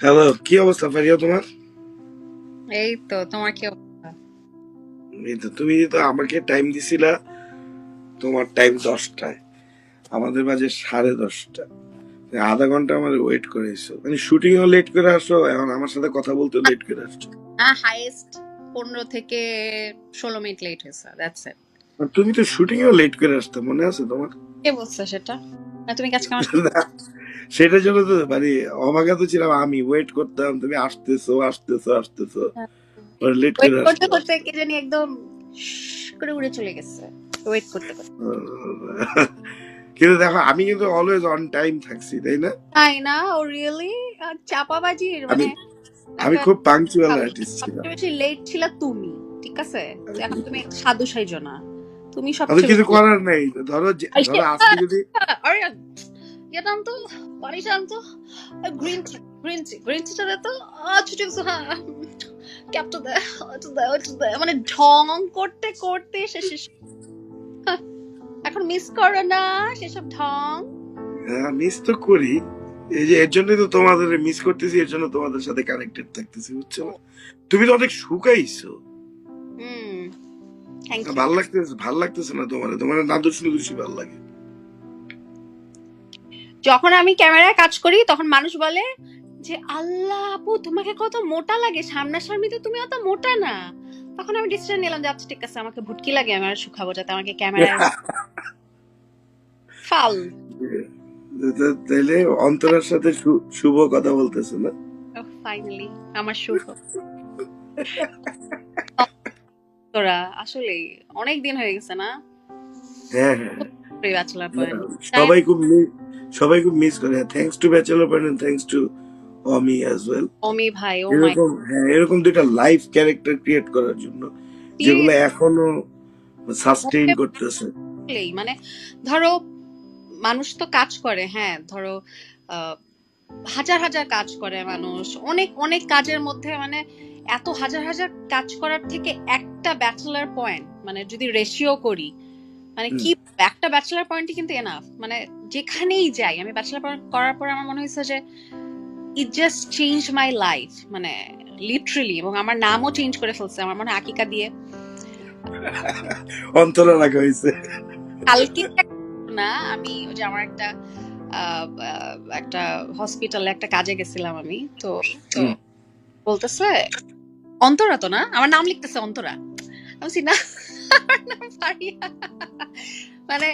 Hello কি অবস্থা ফারিয়া তোমার এই তো তোমার কি অবস্থা এই তো তুমি তো আমাকে টাইম দিছিলা তোমার টাইম দশটায়। আমাদের মাঝে সাড়ে দশটা। আধা ঘণ্টা আমার ওয়েট করেছ মানে শুটিং ও লেট করে আসো এখন আমার সাথে কথা বলতে লেট করে আসছো। হ্যাঁ হাইয়েস্ট পনেরো থেকে ষোলো মিনিট লেট হয়েছে দ্যাটস ইট আর তুমি তো শুটিং ও লেট করে আসতে মনে আছে তোমার? কে বলছে সেটা? না তুমি কাজ কেমন না, সেটার জন্য তো মানে অবাগত ছিলাম আমি ওয়েট করতাম তুমি আসতেছো আসতেছো আসতেছো। লেট ওয়েট করে করতে করতে কে জানি একদম করে উড়ে চলে গেছে। ওয়েট করতে করতে। কিন্তু দেখো আমি কিন্তু অলওয়েজ অন টাইম থাকছি তাই না? তাই না? ও রিয়েলি চাপাবাজির মানে আমি- খুব পাংচুয়াল আর্টিস্ট ছিলাম। সবচেয়ে লেট ছিল তুমি ঠিক আছে? এখন তুমি সাধু সাইজ না। তুমি সবচেয়ে কিছু করার নেই। ধরো ধরো আজকে যদি আরে ইয়ে দাম তো পানিটা আনতো green tea green tea green টিটা দে তো। ছুটি হ্যাঁ। ক্যাপটা ওটা ওটা মানে ঢং করতে করতে শেষে। হ্যাঁ, এখন মিস করো না সেসব ঢং। হ্যাঁ, মিস তো করি। এই যে এর জন্যই তো তোমাদের মিস করতেছি এর জন্য তোমাদের সাথে কানেক্টেড থাকতেছি বুঝছ? তুমি তো অনেক শুকাইছো। ভালো লাগতেছে ভালো লাগতেছে না তোমার? তোমার নাদুস নুদুসি ভালো লাগে। যখন আমি ক্যামেরায় কাজ করি তখন মানুষ বলে যে আল্লাহ আপু তোমাকে কত মোটা লাগে। সামনাসামনি তো তুমি অত মোটা না। তখন আমি ডিসিশন নিলাম যে আচ্ছা ঠিক আছে আমাকে ভুটকি লাগে আমি আর শুকাবো যাতে আমাকে ক্যামেরায় ফাল। তাইলে অন্তরের সাথে শুভ কথা বলতেছে না? ফাইনালি আমার শুভ। তোরা আসলে অনেক দিন হয়ে গেছে না? হ্যাঁ হ্যাঁ। সবাই খুব সবাই খুব মিস করে। Thanks to bachelor point thanks to Omi as well Omi ভাই ও মাই এরকম হ্যাঁ এরকম দুইটা লাইফ ক্যারেক্টার ক্রিয়েট করার জন্য যেগুলো এখনও সাস্টেইন করতেছে। মানে ধরো মানুষ তো কাজ করে হ্যাঁ ধরো হাজার হাজার কাজ করে মানুষ অনেক অনেক কাজের মধ্যে মানে এত হাজার হাজার কাজ করার থেকে একটা ব্যাচেলার পয়েন্ট মানে যদি রেশিও করি মানে কি একটা ব্যাচেলার পয়েন্টই কিন্তু এনাফ মানে যেখানেই যাই আমি ব্যাচেলার করার পর আমার মনে হয়েছে যে it just change my life মানে লিটারেলি এবং আমার নামও চেঞ্জ করে ফেলছে আমার মনে আকিকা দিয়ে। অন্তরা রাখা হয়েছে। কালকে না আমি ওই যে আমার একটা একটা হসপিটালে একটা কাজে গেছিলাম আমি তো তো বলতেছে অন্তরা তো না আমার নাম লিখতেছে অন্তরা। আমি না আমার নাম ফারিয়া। মানে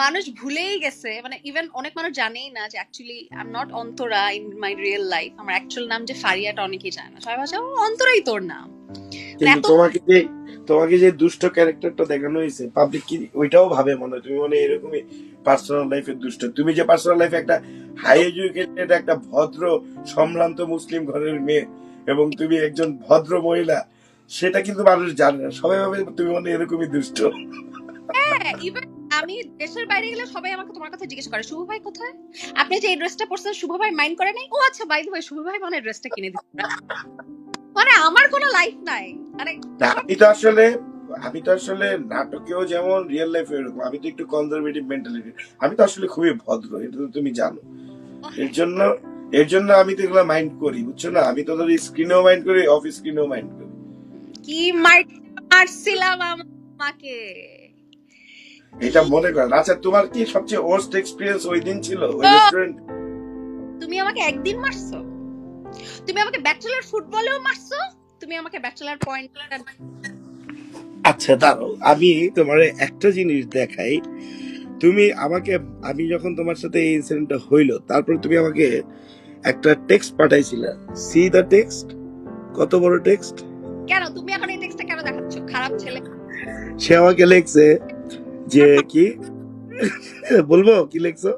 মানুষ ভুলেই গেছে মানে ইভেন অনেক মানুষ জানেই না যে actually I am not Antara in my real life আমার অ্যাকচুয়াল নাম যে ফারিয়াটা অনেকেই জানে না। সবাই ভাষা অন্তরাই তোর নাম। তোমাকে যে তোমাকে যে দুষ্ট ক্যারেক্টারটা দেখানো হয়েছে পাবলিক কি ওইটাও ভাবে মনে হয়। তুমি মনে এরকমই পার্সোনাল লাইফে দুষ্ট। তুমি যে পার্সোনাল লাইফে একটা হাই এডুকেটেড একটা ভদ্র সম্ভ্রান্ত মুসলিম ঘরের মেয়ে এবং তুমি একজন ভদ্র মহিলা সেটা কিন্তু মানুষ জানে না। সবাই ভাবে তুমি মনে এরকমই দুষ্ট। হ্যাঁ আমি দেশের বাইরে গেলে সবাই আমাকে তোমার কথা জিজ্ঞেস করে শুভ ভাই কোথায়? আপনি যে এই ড্রেসটা পরছেন শুভ ভাই মাইন্ড করে নাই? ও আচ্ছা বাই ভাই শুভ ভাই মানে ড্রেসটা কিনে দিচ্ছে। মানে আমার কোনো লাইফ নাই। মানে আমি তো আসলে আমি তো আসলে নাটকেও যেমন রিয়েল লাইফে এরকম আমি তো একটু কনজারভেটিভ মেন্টালিটি আমি তো আসলে খুবই ভদ্র এটা তো তুমি জানো। এর জন্য এর জন্য আমি তো এগুলো মাইন্ড করি বুঝছ না? আমি তো ধর স্ক্রিনেও মাইন্ড করি অফ স্ক্রিনেও মাইন্ড করি। কি মাইন্ড মারছিলাম আমাকে? এটা মনে করেন। আচ্ছা তোমার কি সবচেয়ে ওয়ার্স্ট এক্সপিরিয়েন্স ওই দিন ছিল? ওই রেস্টুরেন্ট তুমি আমাকে একদিন মারছো? তুমি আমাকে ব্যাচেলার ফুটবলেও মারছো? তুমি আমাকে ব্যাচেলার পয়েন্ট আচ্ছা দাঁড়াও। আমি তোমার একটা জিনিস দেখাই। তুমি আমাকে আমি যখন তোমার সাথে এই ইনসিডেন্টটা হইল তারপরে তুমি আমাকে একটা টেক্সট পাঠাইছিলে। সি দ্য টেক্সট কত বড় টেক্সট কেন? তুমি এখন এই টেক্সটটা কেন দেখাচ্ছ? খারাপ ছেলে। সে আমাকে লিখছে যে কি? বলব? কি লিখছো?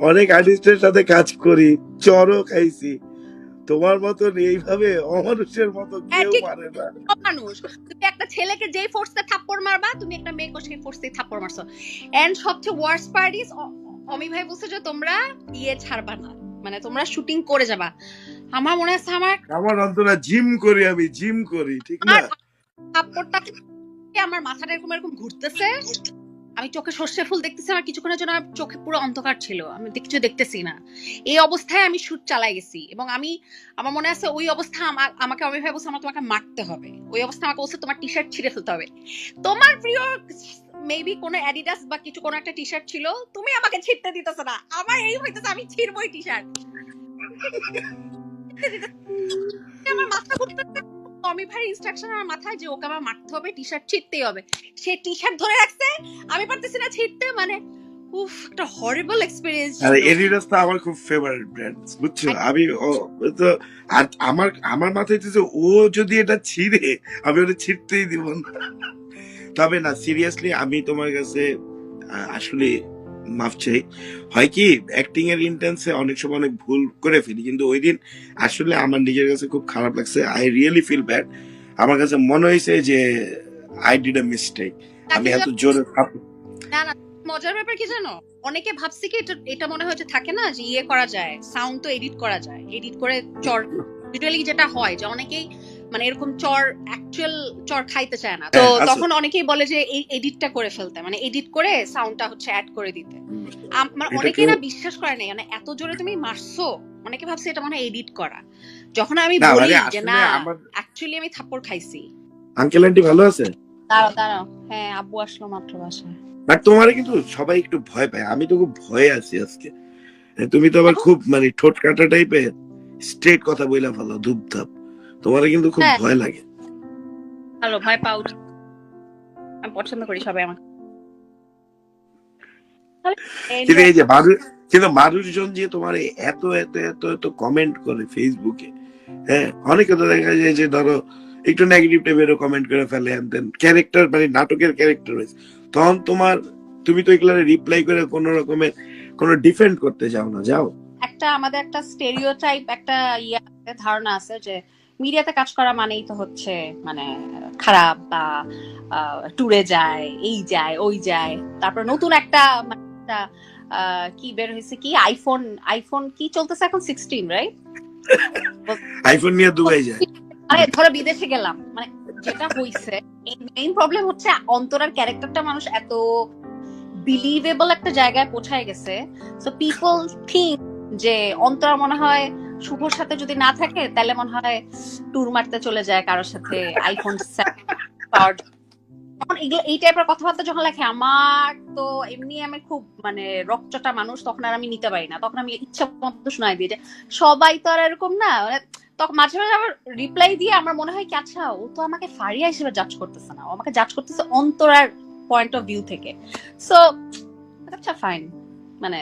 অনেক আর্টিস্টের সাথে কাজ করি চরও খাইছি। তোমার মতন এইভাবে অমানুষের মতো হ্যাঁ, কেউ পারে না। মানুষ তুমি একটা ছেলেকে যেই ফোর্সে থাপ্পড় মারবা তুমি একটা মেয়েকে সেই ফোর্সে থাপ্পড় মারছো। এন্ড সবচেয়ে ওয়ার্স্ট পার্ট ইজ অমি ভাই বলছে যে তোমরা ইয়ে ছাড়বা না। মানে তোমরা শুটিং করে যাবা। আমার মনে আছে আমার আমার অন্তরা জিম করি আমি জিম করি ঠিক না? থাপ্পড়টা আমার মাথাটা এরকম এরকম ঘুরতেছে? আমি চোখে সর্ষে ফুল দেখতেছি, আমার কিছুক্ষণের জন্য চোখে পুরো অন্ধকার ছিল। আমি কিছু দেখতেছি না। এই অবস্থায় আমি শুট চালাই গেছি এবং আমি, আমার মনে আছে ওই অবস্থা আমা- আমাকে অমিত ভাই বলছে, আমার তোমাকে মারতে হবে। ওই অবস্থা আমাকে বলছে, তোমার টি শার্ট ছিঁড়ে ফেলতে হবে। তোমার প্রিয় মেবি কোনো অ্যাডিডাস বা কিছু কোনো একটা টি শার্ট ছিল, তুমি আমাকে ছিঁড়তে দিতেছ না। আমার এই হইতেছে, আমি ছিঁড়বই টি শার্ট আমার মাথা ঘুরতেছে। অমি ভাইয়ের ইনস্ট্রাকশন আমার মাথায় যে ওকে আমার মারতে হবে টি শার্ট ছিঁড়তেই হবে। সে টি শার্ট ধরে রাখছে আমি পারতেছি না ছিঁড়তে মানে উফ একটা হরিবল এক্সপেরিয়েন্স আর এডিডাস তো আমার খুব ফেভারিট ব্র্যান্ড বুঝছ? আমি তো আর আমার আমার মাথায় যে ও যদি এটা ছিঁড়ে আমি ওটা ছিঁড়তেই দিব না। তবে না সিরিয়াসলি আমি তোমার কাছে আসলে মাফ চাই হয় কি অ্যাক্টিং এর ইন্টেন্সে অনেক সময় অনেক ভুল করে ফেলি কিন্তু ওই দিন আসলে আমার নিজের কাছে খুব খারাপ লাগছে। আই রিয়েলি ফিল ব্যাড আমার কাছে মনে হয়েছে যে আই ডিড আ মিস্টেক আমি এত জোরে না না মজার ব্যাপার কি জানো? অনেকে ভাবছে কি এটা এটা মনে হয় যে থাকে না যে ইয়ে করা যায় সাউন্ড তো এডিট করা যায় এডিট করে চর যেটা হয় যে অনেকেই মানে এরকম চর অ্যাকচুয়াল চর খাইতে চায় না। তো হ্যাঁ, তখন অনেকেই বলে যে এই এডিটটা করে ফেলতে। মানে এডিট করে সাউন্ডটা হচ্ছে অ্যাড করে দিতে। আমার এটা অনেকেই না বিশ্বাস করে নাই। মানে এত জোরে তুমি মারছো অনেকে ভাবছে এটা মানে এডিট করা। যখন আমি বলি মানে যে না অ্যাকচুয়ালি আমি থাপ্পড় খাইছি। আঙ্কেল আন্টি ভালো আছে? দাঁড়াও দাঁড়াও। হ্যাঁ আব্বু আসলো মাত্র বাসায়। বাট তোমার কিন্তু সবাই একটু ভয় পায়। আমি তো খুব ভয়ে আছি আজকে। তুমি তো আবার খুব মানে ঠোঁট কাটা টাইপের স্ট্রেট কথা বইলা ভালো ফেলো ধূপধাপ। তোমার কিন্তু খুব হ্যাঁ। ভয় লাগে। ভালো ভয় পাও আমি পছন্দ করি সবাই আমাকে। কিন্তু এই যে মানুষ কিন্তু মানুষজন যে তোমার এত এত এত এত কমেন্ট করে ফেসবুকে হ্যাঁ অনেকে তো দেখা যায় যে ধরো একটু নেগেটিভ টাইপেরও কমেন্ট করে ফেলে হ্যান দেন ক্যারেক্টার মানে নাটকের ক্যারেক্টার রয়েছে তখন তোমার তুমি তো এগুলো রিপ্লাই করে কোনো রকমের কোনো ডিফেন্ড করতে যাও না যাও। একটা আমাদের একটা স্টেরিওটাইপ একটা ইয়ে ধারণা আছে যে মিডিয়াতে কাজ করা মানেই তো হচ্ছে মানে খারাপ বা ট্যুরে যায় এই যায় ওই যায়। তারপর নতুন একটা মানে কি বের হয়েছে কি? আইফোন আইফোন কি চলতেছে এখন? সিক্সটিন রাইট আইফোন নিয়ে দুবাই যায়। আরে ধরো বিদেশে গেলাম। মানে যেটা হইছে মেইন প্রবলেম হচ্ছে অন্তরার ক্যারেক্টারটা মানুষ এত বিলিভেবল একটা জায়গায় পৌঁছায় গেছে। সো পিপল থিঙ্ক যে অন্তরা মনে হয় শুভর সাথে যদি না থাকে, তাহলে মনে হয় ট্যুর মারতে চলে যায় কারোর সাথে আইফোন পাওয়ার এই টাইপের কথাবার্তা যখন লেখে, আমার তো এমনি আমি খুব মানে রকচটা মানুষ, তখন আর আমি নিতে পারি না। তখন আমি ইচ্ছা মতো শোনাই দিই যে, সবাই তো আর এরকম না মানে তখন মাঝে মাঝে আমার রিপ্লাই দিয়ে আমার মনে হয় কি আচ্ছা ও তো আমাকে ফারিয়া হিসেবে জাজ করতেছে না, ও আমাকে জাজ করতেছে অন্তরার পয়েন্ট অফ ভিউ থেকে। সো আচ্ছা ফাইন মানে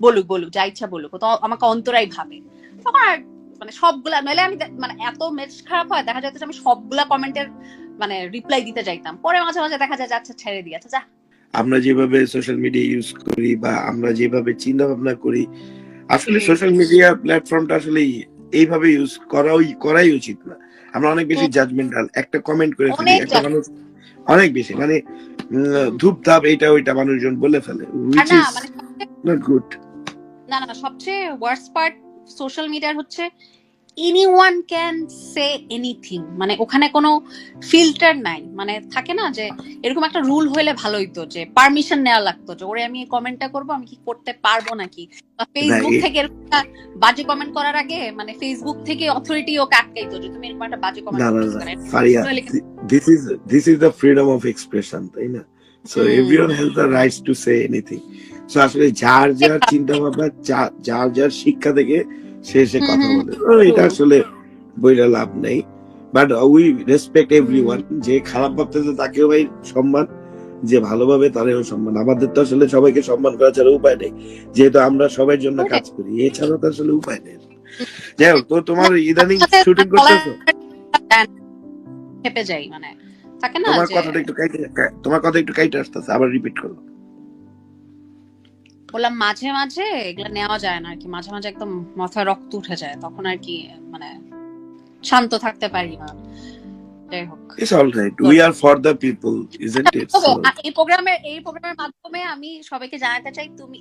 বলুক বলুক, যা ইচ্ছা বলুক তো আমাকে অন্তরাই ভাবে। আর মানে সবগুলা নইলে আমি মানে এত মেজ খারাপ হয় দেখা যাচ্ছে আমি সবগুলা কমেন্টের মানে রিপ্লাই দিতে যাইতাম পরে মাঝে মাঝে দেখা যায় আচ্ছা ছেড়ে দিয়ে আচ্ছা যা। আমরা যেভাবে সোশ্যাল মিডিয়া ইউজ করি বা আমরা যেভাবে চিন্তা ভাবনা করি আসলে সোশ্যাল মিডিয়া প্ল্যাটফর্মটা আসলে এইভাবে ইউজ করাই করাই উচিত না। আমরা অনেক বেশি। জাজমেন্টাল একটা কমেন্ট করে ফেলি একটা মানুষ অনেক বেশি মানে ধূপধাপ এইটা ওইটা মানুষজন বলে ফেলে উইচ ইজ নট গুড না না সবচেয়ে ওয়ার্স্ট পার্ট সোশ্যাল মিডিয়ার হচ্ছে anyone can say anything মানে ওখানে কোনো ফিল্টার নাই মানে থাকে না যে এরকম একটা রুল হইলে ভালো হইতো যে পারমিশন নেওয়া লাগতো যে ওরে আমি কমেন্টটা করব আমি কি করতে পারব নাকি? ফেসবুক থেকে এরকম বাজে কমেন্ট করার আগে মানে ফেসবুক থেকে অথরিটি ও ওকে আটকাইতো যে তুমি এরকম একটা বাজে comment this is this is the freedom of expression তাই না? So. Everyone has the rights to say anything আসলে যার যার চিন্তা ভাবনা যার যার শিক্ষা থেকে সে সে কথা বলে। এটা আসলে বইটা লাভ নেই। বাট উই রেসপেক্ট এভরিওয়ান যে খারাপ ভাবতেছে তাকেও ভাই সম্মান যে ভালোভাবে তারেও সম্মান। আমাদের তো আসলে সবাইকে সম্মান করা ছাড়া উপায় নেই। যেহেতু আমরা সবার জন্য কাজ করি এছাড়া তো আসলে উপায় নেই। যাই হোক তো তোমার ইদানিং শুটিং করতেছো? খেপে যাই মানে। থাকে না তোমার কথাটা একটু কাইটে তোমার কথা একটু কাইটে আসতেছে আবার রিপিট করো বললাম মাঝে মাঝে এগুলো নেওয়া যায় না আর কি মাঝে মাঝে একদম মাথায় রক্ত উঠে যায়। তখন আর কি মানে শান্ত থাকতে পারি না। যাই হোক। It's all right we are for the people isn't it এই প্রোগ্রামের এই প্রোগ্রামের মাধ্যমে আমি সবাইকে জানাতে চাই তুমি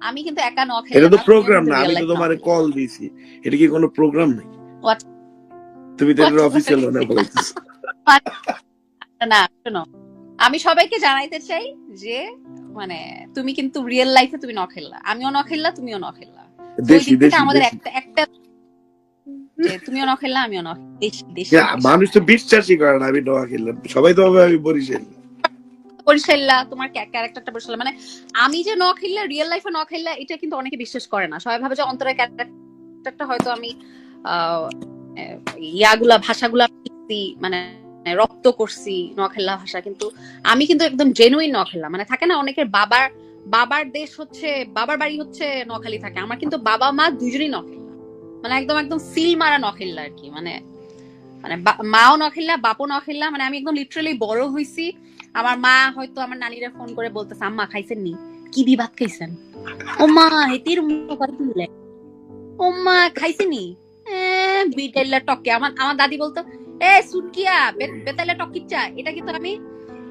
আমি কিন্তু একা ন খেলে এটা তো প্রোগ্রাম না আমি তো তোমার। কল দিছি এটা কি কোনো প্রোগ্রাম নেই। তুমি তো আচ্ছা, অফিসিয়াল না শোনো। আমি সবাইকে জানাইতে চাই যে মানে তুমি কিন্তু রিয়েল লাইফে তুমি ন খেললা আমিও ন খেললা তুমিও ন খেললা আমাদের একটা একটা তুমিও ন খেললা আমিও ন মানুষ তো বিশ্বাসই করে না আমি নোয়া খেললাম সবাই তো আমি বরিশাল। বরিশাল্লা তোমার ক্যারেক্টারটা বরিশাল্লা। মানে আমি যে ন খেললে রিয়েল লাইফে ন খেললে এটা কিন্তু অনেকে বিশ্বাস করে না। সবাই ভাবে যে অন্তরের ক্যারেক্টারটা হয়তো আমি আহ, ইয়াগুলা ভাষাগুলা মানে রপ্ত করছি নখেল্লা ভাষা, কিন্তু আমি কিন্তু একদম জেনুইন নখেল্লা মানে থাকে না, অনেকের বাবার বাবার দেশ হচ্ছে, বাবার বাড়ি হচ্ছে নখালি থাকে, আমার কিন্তু বাবা মা দুজনেই নখেল্লা মানে একদম একদম সিল মারা নখেল্লা আর কি মানে মানে মাও নখেল্লা বাপও নখেল্লা মানে আমি একদম লিটারালি বড় হইছি। আমার মা হয়তো আমার নানিরা ফোন করে বলতেছে, আম্মা, খাইছেন নি? কি দি ভাত খাইছেন? ও মা, হেতির মুখ ও মা, খাইছেন নি? বিটেল্লা টকে। আমার আমার দাদি বলতো এ সুটকিয়া বে- বেতাল্লা টকিচ্চা এটা কিন্তু আমি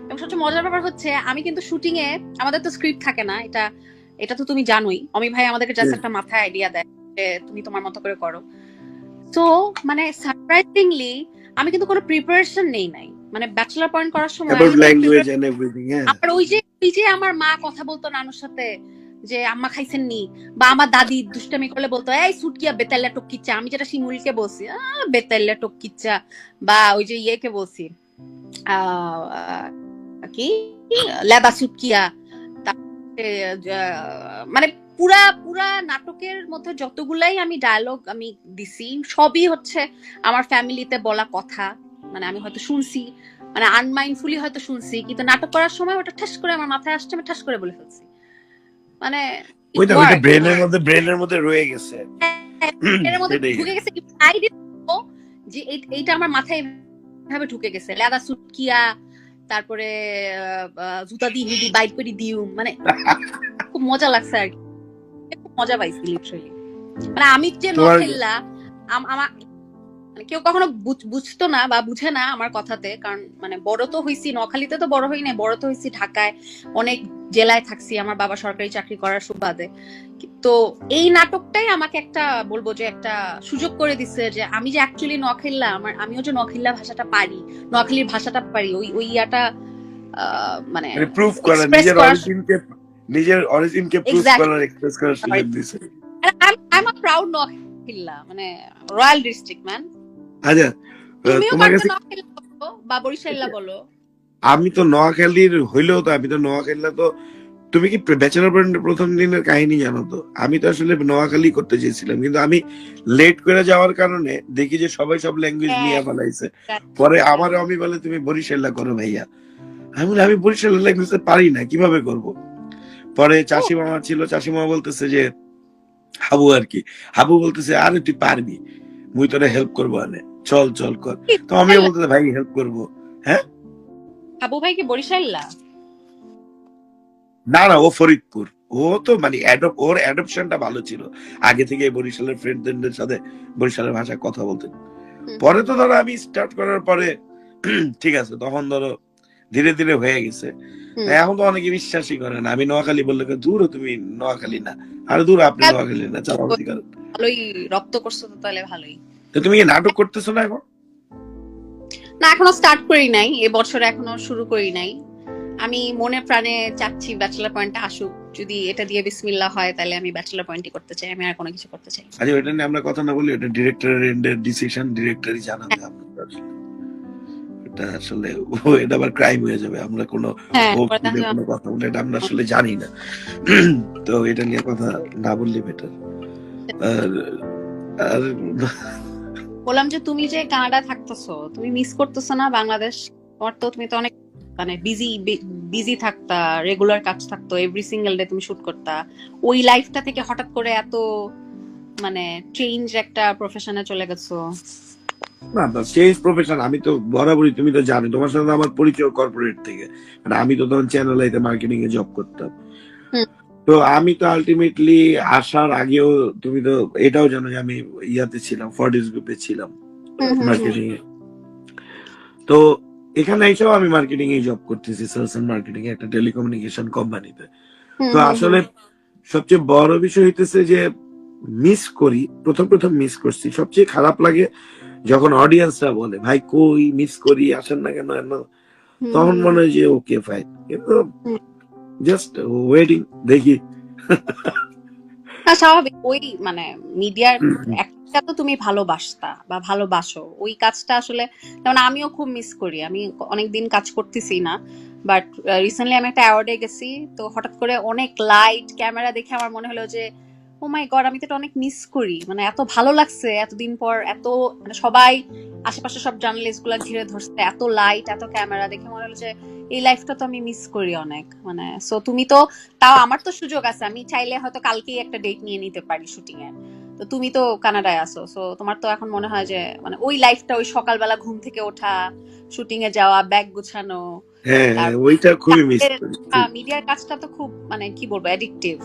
এবং সবচেয়ে মজার ব্যাপার হচ্ছে আমি কিন্তু শুটিং এ আমাদের তো স্ক্রিপ্ট থাকে না এটা এটা তো তুমি জানোই। অমি ভাই আমাদেরকে জাস্ট একটা মাথায় আইডিয়া দেয় যে তুমি তোমার মতো করে করো। তো মানে সারপ্রাইজিংলি আমি কিন্তু কোনো প্রিপারেশন নেই নাই। মানে ব্যাচেলার পয়েন্ট করার সময় আর ওই যে ওই যে আমার মা কথা বলতো নানুর সাথে যে আম্মা খাইছেন নি বা আমার দাদি দুষ্টামি করলে বলতো, এই সুটকিয়া বেতাল্লা টকিচ্চা আমি যেটা শিমুলকে বলছি বেতাল্লা টকিচ্চা বা ওই যে ইয়েকে বলছি কি? লেবা সুটকিয়া। মানে পুরা পুরা নাটকের মধ্যে যতগুলাই আমি ডায়লগ আমি দিছি, সবই হচ্ছে আমার ফ্যামিলিতে বলা কথা। মানে আমি হয়তো শুনছি মানে আনমাইন্ডফুলি হয়তো শুনছি, কিন্তু নাটক করার সময় ওটা ঠাস করে আমার মাথায় আসছে, আমি ঠাস করে বলে ফেলছি। মানে ওইটা ওইটা ব্রেনের মধ্যে ব্রেনের মধ্যে রয়ে গেছে। এর মধ্যে ঢুকে গেছে আই যে এইটা আমার মাথায় এভাবে ঢুকে গেছে। লেদা সুটকিয়া তারপরে জুতা দিয়ে হিডি বাইট করে দিউ মানে খুব মজা লাগছে আর কি। খুব মজা পাইছি লিটারালি মানে আমি যে নখেল্লা আমার কেউ কখনো বুঝ- বুঝতো না বা বুঝে না আমার কথাতে কারণ মানে বড় তো হইছি নখালিতে তো বড় হই নাই বড় তো হইছি ঢাকায় অনেক জেলায় থাকছি আমার বাবা সরকারি চাকরি করার সুবাদে। তো এই নাটকটাই আমাকে একটা বলব যে একটা সুযোগ করে দিচ্ছে যে আমি যে অ্যাকচুয়ালি নখিল্লা আমার আমিও যে নখিল্লা ভাষাটা পারি নখালির ভাষাটা পারি ওই ওই ইয়াটা আহ, মানে মানে প্রুফ করা নিজের অরিজিনকে নিজের অরিজিনকে প্রুফ. করার এক্সপ্রেস করার সুযোগ দিছে। আই এম আ প্রাউড নখিল্লা মানে রয়্যাল ডিস্ট্রিক্ট ম্যান আচ্ছা আহ, তোমার কাছে বা বরিশাল্লা বলো। আমি তো নোয়াখালীর হইলেও তো আমি তো নোয়াখালীরা তো তুমি কি ব্যাচেলর পয়েন্টের প্রথম দিনের কাহিনী জানো তো? আমি তো আসলে নোয়াখালী করতে চেয়েছিলাম কিন্তু আমি লেট করে যাওয়ার কারণে দেখি যে সবাই সব ল্যাঙ্গুয়েজ হ্যাঁ। নিয়ে ফেলাইছে পরে আমার আমি বলে তুমি বরিশাল্লা করো ভাইয়া। আমি বলি আমি বরিশাল ল্যাঙ্গুয়েজ পারি না কীভাবে করব? পরে চাষি মামা ছিল চাষি মামা বলতেছে যে হাবু আর কি। হাবু বলতেছে আরে তুই পারবি মুই তোরা হেল্প করব আনে। চল চল কর। তো আমিও বলতেছে ভাই হেল্প করব। হাবু ভাই কি বরিশাল্লা? না না ও ফরিদপুর। ও তো মানে অ্যাডপ ওর অ্যাডপশনটা ভালো ছিল। আগে থেকে বরিশালের ফ্রেন্ডদের সাথে বরিশালের ভাষায় কথা বলতেন পরে তো ধরো আমি স্টার্ট করার পরে ঠিক আছে তখন ধরো ধীরে ধীরে হয়ে গেছে। এখন তো অনেকে বিশ্বাসই করে না। আমি নোয়াখালী বললে দূর তুমি নোয়াখালী না। আর দূর আপনি হ্যাঁ। নোয়াখালী না চাপাবাজি ভালোই রপ্ত করছ তো তাহলে ভালোই। তো তুমি কি নাটক করতেছো না এখন? না এখনও স্টার্ট করি নাই। এ বছর এখনও শুরু করি নাই। আমি মনে প্রাণে চাচ্ছি ব্যাচেলার পয়েন্টটা আসুক। যদি এটা দিয়ে বিসমিল্লা হয় তাহলে আমি ব্যাচেলার পয়েন্টই করতে চাই। আমি আর কোনো কিছু করতে চাই। আচ্ছা ওইটা নিয়ে আমরা কথা না বলি ওটা ডিরেক্টরের এন্ডের ডিসিশন ডিরেক্টরই জানাবে আপনাদের এটা আসলে ও এটা আবার ক্রাইম হয়ে যাবে। আমরা কোনো হ্যাঁ কোনো কথা বলে এটা আমরা আসলে জানি না। তো এটা নিয়ে কথা না বললে বেটার আর আর বললাম যে তুমি যে কানাডা থাকতেছো, তুমি মিস করতেছো না বাংলাদেশ? তোমার তো তুমি তো অনেক মানে বিজি বিজি থাকতা রেগুলার কাজ থাকতো এভরি সিঙ্গেল ডে তুমি শুট করতা। ওই লাইফটা থেকে হঠাৎ করে এত মানে চেঞ্জ একটা প্রফেশনে চলে গেছো। না না চেঞ্জ প্রফেশন আমি তো বরাবরই, তুমি তো জানো, তোমার সাথে আমার পরিচয় কর্পোরেট থেকে। মানে আমি তো তখন চ্যানেল আইতে মার্কেটিং এ জব করতাম। তো আমি তো আলটিমেটলি আসার আগেও তুমি তো এটাও জানো যে আমি ইয়াতে ছিলাম ফর্ডিস গ্রুপে ছিলাম। মার্কেটিং এ তো এখানে এসেও আমি মার্কেটিং এ জব করতেছি সেলস এন্ড মার্কেটিং এ একটা টেলিকমিউনিকেশন কোম্পানিতে তো আসলে সবচেয়ে বড় বিষয় হইতেছে যে মিস করি প্রথম প্রথম মিস করছি সবচেয়ে খারাপ লাগে যখন অডিয়েন্সরা বলে ভাই কই মিস করি আসেন না কেন এন?" তখন মনে হয় যে ওকে ফাইন কিন্তু। জাস্ট ওয়েটিং দেখি। না স্বাভাবিক। ওই মানে মিডিয়ার। একটা তো তুমি ভালোবাসতা বা ভালোবাসো। ওই কাজটা আসলে যেমন আমিও খুব মিস করি। আমি অনেকদিন কাজ করতেছি না বাট রিসেন্টলি আমি একটা অ্যাওয়ার্ডে গেছি তো হঠাৎ করে অনেক লাইট ক্যামেরা দেখে আমার মনে হলো যে ও মাই গড আমি তো এটা অনেক মিস করি। মানে এত ভালো লাগছে এতদিন পর এত মানে সবাই আশেপাশে সব জার্নালিস্টগুলা ঘিরে ধরছে এত লাইট এত ক্যামেরা দেখে মনে হলো যে এই লাইফটা তো আমি মিস করি অনেক। মানে সো তুমি তো তাও আমার তো সুযোগ আছে আমি চাইলে হয়তো কালকেই একটা ডেট নিয়ে নিতে পারি শুটিং এর তো তুমি তো কানাডায় আছো সো তোমার তো এখন মনে হয় যে মানে ওই লাইফটা ওই সকালবেলা ঘুম থেকে ওঠা শুটিং এ যাওয়া ব্যাগ গুছানো হ্যাঁ হ্যাঁ ওইটা খুবই মিস করি মিডিয়ার কাজটা তো খুব মানে কি বলব অ্যাডিকটিভ